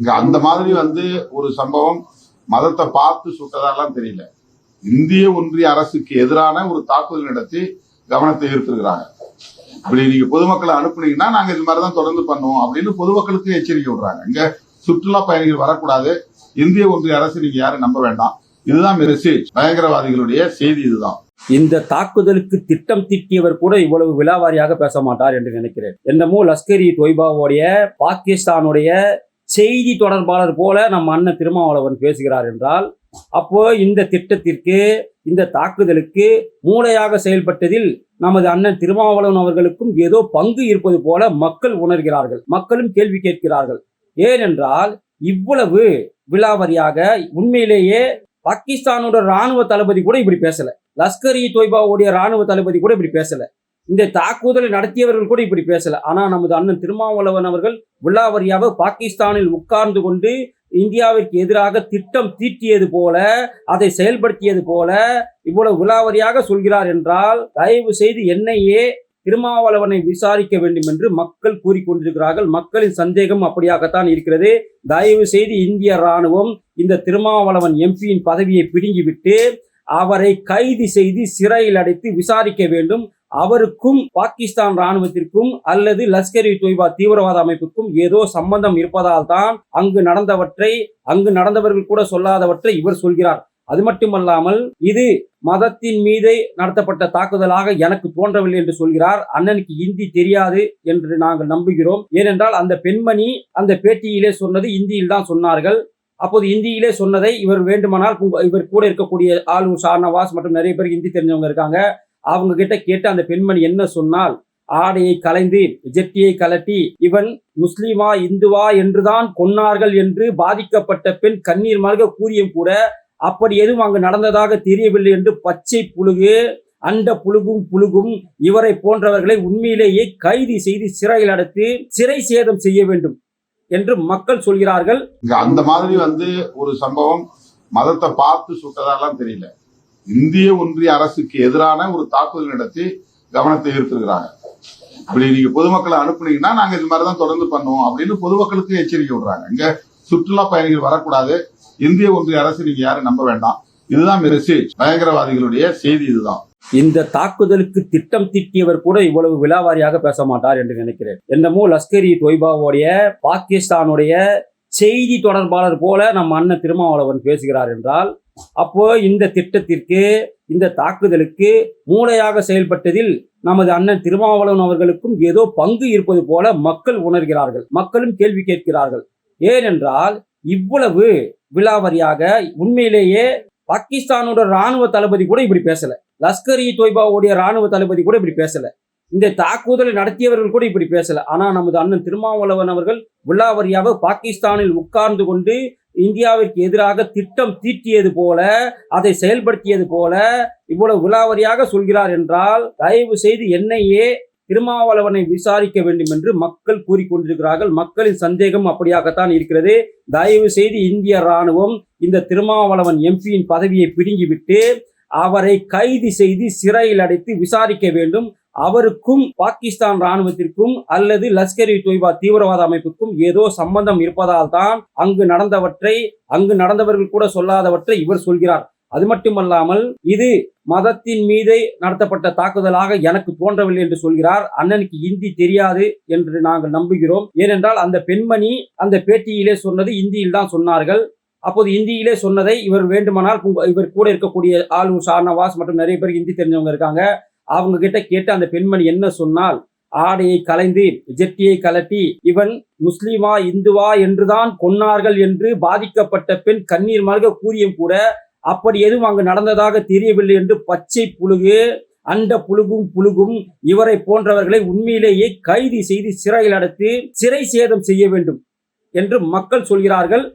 இங்க அந்த மாதிரி வந்து ஒரு சம்பவம் மதத்தை பார்த்து சுட்டதாலாம் தெரியல. இந்திய ஒன்றிய அரசுக்கு எதிரான ஒரு தாக்குதல் நடத்தி கவனத்தை ஈர்த்திருக்கிறாங்க. இப்படி நீங்க பொதுமக்களை அனுப்புனீங்கன்னா நாங்க இது மாதிரிதான் தொடர்ந்து பண்ணுவோம் அப்படின்னு பொதுமக்களுக்கு எச்சரிக்கை விடுறாங்க. இங்க சுற்றுலா பயணிகள் வரக்கூடாது. இந்திய ஒன்றிய அரசு நீங்க யாரும் நம்ப வேண்டாம். இதுதான் மெசேஜ் பயங்கரவாதிகளுடைய செய்தி இதுதான். இந்த தாக்குதலுக்கு திட்டம் தீட்டியவர் கூட இவ்வளவு விலாவாரியாக பேச மாட்டார் என்று நினைக்கிறேன். என்னமோ லஷ்கர் இ தொய்பாவுடைய பாகிஸ்தானுடைய செய்தி தொடர்பாளர் போல நம்ம அண்ணன் திருமாவளவன் பேசுகிறார் என்றால் அப்போ இந்த திட்டத்திற்கு இந்த தாக்குதலுக்கு மூளையாக செயல்பட்டதில் நமது அண்ணன் திருமாவளவன் அவர்களுக்கும் ஏதோ பங்கு இருப்பது போல மக்கள் உணர்கிறார்கள். மக்களும் கேள்வி கேட்கிறார்கள். ஏனென்றால் இவ்வளவு விலாவரியாக உண்மையிலேயே பாகிஸ்தானோட ராணுவ தளபதி கூட இப்படி பேசல. லஷ்கர் இ தொய்பாவுடைய ராணுவ தளபதி கூட இப்படி பேசல. இந்த தாக்குதலை நடத்தியவர்கள் கூட இப்படி பேசல. ஆனா நமது அண்ணன் திருமாவளவன் அவர்கள் விலாவரியாக பாகிஸ்தானில் உட்கார்ந்து கொண்டு இந்தியாவிற்கு எதிராக திட்டம் தீட்டியது போல அதை செயல்படுத்தியது போல இவ்வளவு உலாவரியாக சொல்கிறார் என்றால் தயவு செய்து என்னையே திருமாவளவனை விசாரிக்க வேண்டும் என்று மக்கள் கூறிக்கொண்டிருக்கிறார்கள். மக்களின் சந்தேகம் அப்படியாகத்தான் இருக்கிறது. தயவு செய்து இந்திய ராணுவம் இந்த திருமாவளவன் எம்பியின் பதவியை பிடுங்கிவிட்டு அவரை கைது செய்து சிறையில் அடைத்து விசாரிக்க வேண்டும். அவருக்கும் பாகிஸ்தான் ராணுவத்திற்கும் அல்லது லஷ்கர் தொய்பா தீவிரவாத அமைப்புக்கும் ஏதோ சம்பந்தம் இருப்பதால் தான் அங்கு நடந்தவற்றை அங்கு நடந்தவர்கள் கூட சொல்லாதவற்றை இவர் சொல்கிறார். அது மட்டுமல்லாமல் இது மதத்தின் மீது நடத்தப்பட்ட தாக்குதலாக எனக்கு தோன்றவில்லை என்று சொல்கிறார். அண்ணனுக்கு இந்தி தெரியாது என்று நாங்கள் நம்புகிறோம். ஏனென்றால் அந்த பெண்மணி அந்த பேட்டியிலே சொன்னது இந்தியில் தான் சொன்னார்கள். அப்போது இந்தியிலே சொன்னதை இவர் வேண்டுமானால் இவர் கூட இருக்கக்கூடிய ஆளு ஷானவாஸ் மற்றும் நிறைய பேர் இந்தி தெரிஞ்சவங்க இருக்காங்க. அவங்க கிட்ட கேட்டு அந்த பெண்மணி என்ன சொன்னால் ஆடையை கலைந்து ஜெட்டியை கலட்டி இவன் முஸ்லிமா இந்துவா என்றுதான் கொன்னார்கள் என்று பாதிக்கப்பட்ட பெண் கண்ணீர் மல்க கூறியும் கூட அப்படி எதுவும் அங்கு நடந்ததாக தெரியவில்லை என்று பச்சை புழுகு அண்ட புழுகும் புழுகும் இவரை போன்றவர்களை உண்மையிலேயே கைது செய்து சிறையில் அடைத்து சிறை சேதம் செய்ய வேண்டும் என்று மக்கள் சொல்கிறார்கள். அந்த மாதிரி வந்து ஒரு சம்பவம் மதத்தை பார்த்து சுட்டதாலாம் தெரியல. இந்திய ஒன்றிய அரசுக்கு எதிரான ஒரு தாக்குதல் நடத்தி கவனத்தை ஈர்த்திருக்கிறாங்க. இப்படி நீங்க பொதுமக்களை அனுப்புனீங்கன்னா நாங்க இது மாதிரிதான் தொடர்ந்து பண்ணுவோம் அப்படின்னு பொதுமக்களுக்கு எச்சரிக்கை விடுறாங்க. இங்க சுற்றுலா பயணிகள் வரக்கூடாது. இந்திய ஒன்றிய அரசு நீங்க யாரும் நம்ப வேண்டாம். இதுதான் மெசேஜ் பயங்கரவாதிகளுடைய செய்தி இதுதான். இந்த தாக்குதலுக்கு திட்டம் தீட்டியவர் கூட இவ்வளவு விலாவாரியாக பேச மாட்டார் என்று நினைக்கிறேன். என்னமோ லஷ்கர் இ தொய்பாவுடைய பாகிஸ்தானுடைய செய்தி தொடர்பாளர் போல நம்ம அண்ணன் திருமாவளவன் பேசுகிறார் என்றால் அப்போ இந்த திட்டத்திற்கு இந்த தாக்குதலுக்கு மூளையாக செயல்பட்டதில் நமது அண்ணன் திருமாவளவன் அவர்களுக்கும் ஏதோ பங்கு இருப்பது போல மக்கள் உணர்கிறார்கள். மக்களும் கேள்வி கேட்கிறார்கள். ஏனென்றால் இவ்வளவு விழாவரியாக உண்மையிலேயே பாகிஸ்தானோட ராணுவ தளபதி கூட இப்படி பேசல. லஷ்கர் இ தொய்பாவுடைய ராணுவ தளபதி கூட இப்படி பேசல. இந்த தாக்குதலை நடத்தியவர்கள் கூட இப்படி பேசல. ஆனா நமது அண்ணன் திருமாவளவன் அவர்கள் விழாவரியாக பாகிஸ்தானில் உட்கார்ந்து கொண்டு இந்தியாவிற்கு எதிராக திட்டம் தீட்டியது போல அதை செயல்படுத்தியது போல இவ்வளவு விலாவரியாக சொல்கிறார் என்றால் தயவு செய்து என்னையே திருமாவளவனை விசாரிக்க வேண்டும் என்று மக்கள் கூறிக்கொண்டிருக்கிறார்கள் மக்களின் சந்தேகம் அப்படியாகத்தான் இருக்கிறது. தயவு செய்து இந்திய ராணுவம் இந்த திருமாவளவன் எம்பியின் பதவியை பிடுங்கிவிட்டு அவரை கைது செய்து சிறையில் அடைத்து விசாரிக்க வேண்டும். அவருக்கும் பாகிஸ்தான் ராணுவத்திற்கும் அல்லது லஷ்கர் இ தொய்பா தீவிரவாத அமைப்புக்கும் ஏதோ சம்பந்தம் இருப்பதால் தான் அங்கு நடந்தவற்றை அங்கு நடந்தவர்கள் கூட சொல்லாதவற்றை இவர் சொல்கிறார். அது மட்டுமல்லாமல் இது மதத்தின் மீது நடத்தப்பட்ட தாக்குதலாக எனக்கு தோன்றவில்லை என்று சொல்கிறார். அண்ணனுக்கு இந்தி தெரியாது என்று நாங்கள் நம்புகிறோம். ஏனென்றால் அந்த பெண்மணி அந்த பேட்டியிலே சொன்னது இந்தியில் தான் சொன்னார்கள். அப்போது இந்தியிலே சொன்னதை இவர் வேண்டுமானால் இவர் கூட இருக்கக்கூடிய ஆளூர் ஷானவாஸ் மற்றும் நிறைய பேர் ஹிந்தி தெரிஞ்சவங்க இருக்காங்க. அவங்க கிட்ட கேட்டு அந்த பெண்மணி என்ன சொன்னால் ஆடையை கலைந்து ஜெட்டியை கலட்டி இவன் முஸ்லீமா இந்துவா என்றுதான் கொன்னார்கள் என்று பாதிக்கப்பட்ட பெண் கண்ணீர் மல்க கூறியும் கூட அப்படி எதுவும் அங்கு நடந்ததாக தெரியவில்லை என்று பச்சை புழுகு அண்ட புழுகும் புழுகும் இவரை போன்றவர்களை உண்மையிலேயே கைது செய்து சிறையில் அடைத்து சிறை சேதம் செய்ய வேண்டும் என்று மக்கள் சொல்கிறார்கள்.